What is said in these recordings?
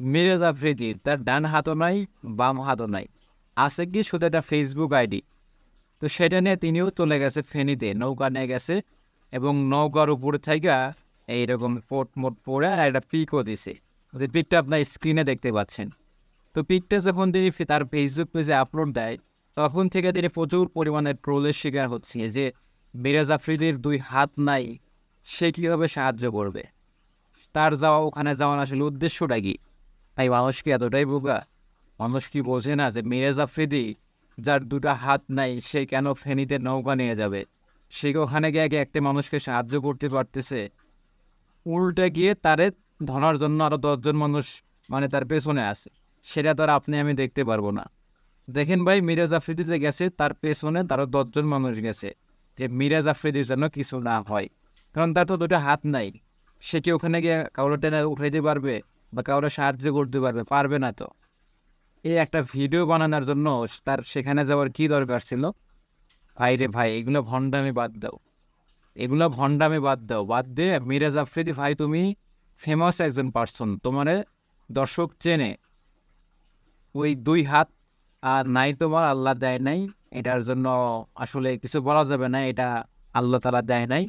মিরাজ আফ্রিদি তার ডান হাতও নাই, বাম হাতও নাই। আছে কি শুধু একটা ফেসবুক আইডি? তো সেটা নিয়ে তিনিও চলে গেছে ফেনীতে, নৌকা নিয়ে গেছে এবং নৌকার উপরে থেকে এইরকম পোট মোট পরে আর একটা পিকও দিছে। যে পিকটা আপনার স্ক্রিনে দেখতে পাচ্ছেন। তো পিকটা যখন তিনি তার ফেসবুক পেজে আপলোড দেয়, তখন থেকে তিনি প্রচুর পরিমাণে ট্রোলের শিকার হচ্ছে যে মিরাজ আফ্রিদির দুই হাত নাই, সে কীভাবে সাহায্য করবে? তার যাওয়া ওখানে যাওয়ার আসলে উদ্দেশ্যটা কি? ভাই মানুষ কি এতটাই বোকা মানুষ কি বোঝে না যে মিরাজ আফ্রিদি যার দুটো হাত নাই, সে কেন ফেনীতে নৌকা নিয়ে যাবে? সে ওখানে গিয়ে একটা মানুষকে সাহায্য করতে পারতেছে? উল্টে গিয়ে তারে ধরার জন্য আরও দশজন মানুষ মানে তার পেছনে আছে। সেটা তো আর আপনি, আমি দেখতে পারব না। দেখেন ভাই, মিরাজ আফ্রিদি যে গেছে, তার পেছনে তারও দশজন মানুষ গেছে। যে মিরাজ আফ্রিদির জন্য কিছু না হয়। কারণ তার তো দুটো হাত নাই। সে কি ওখানে গিয়ে কাউরে টেনে উঠাইতে পারবে? বা কাউরে সাহায্য করতে পারবে পারবে না তো। এই একটা ভিডিও বানানোর জন্য তার সেখানে যাওয়ার কি দরকার ছিল? ভাই রে ভাই, এগুলো ভণ্ডামি বাদ দাও। এগুলো ভণ্ডামি বাদ দাও। বাদ দিয়ে মিরাজ আফ্রিদি, ভাই তুমি ফেমাস একজন পার্সন তোমারে দর্শক চেনে। ওই দুই হাত আর নাই তোমার, আল্লাহ দেয় নাই। এটার জন্য আসলে কিছু বলা যাবে না, এটা আল্লাহ তালা দেয় নাই।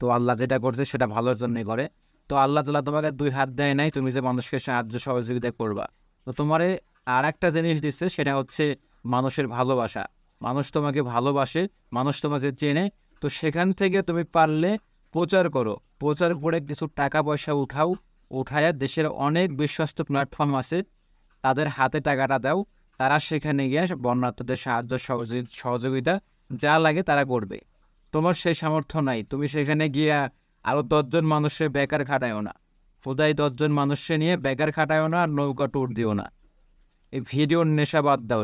তো আল্লাহ যেটা করছে সেটা ভালোর জন্যই করে। তো আল্লাহ তালা তোমাকে দুই হাত দেয় নাই, তুমি যে মানুষকে সাহায্য সহযোগিতা করবা। তো তোমারে আর একটা জিনিস দিচ্ছে সেটা হচ্ছে মানুষের ভালোবাসা। মানুষ তোমাকে ভালোবাসে, মানুষ তোমাকে চেনে, তো সেখান থেকে তুমি পারলে প্রচার করো। প্রচার করে কিছু টাকা পয়সা উঠাও, উঠায় দেশের অনেক বিশ্বস্ত প্ল্যাটফর্ম আছে, তাদের হাতে টাকাটা দাও, তারা সেখানে গিয়ে বন্যার্থদের সাহায্য সহযোগি- সহযোগিতা, যা লাগে তারা করবে। তোমার সেই সামর্থ্য নাই, তুমি সেখানে গিয়ে আরও দশজন মানুষের বেকার খাটায়ও না। খোদাই দশজন মানুষকে নিয়ে বেকার খাটায়ও না আর নৌকা ট্যুর দিও না। এই ভিডিওর নেশা বাদ দাও।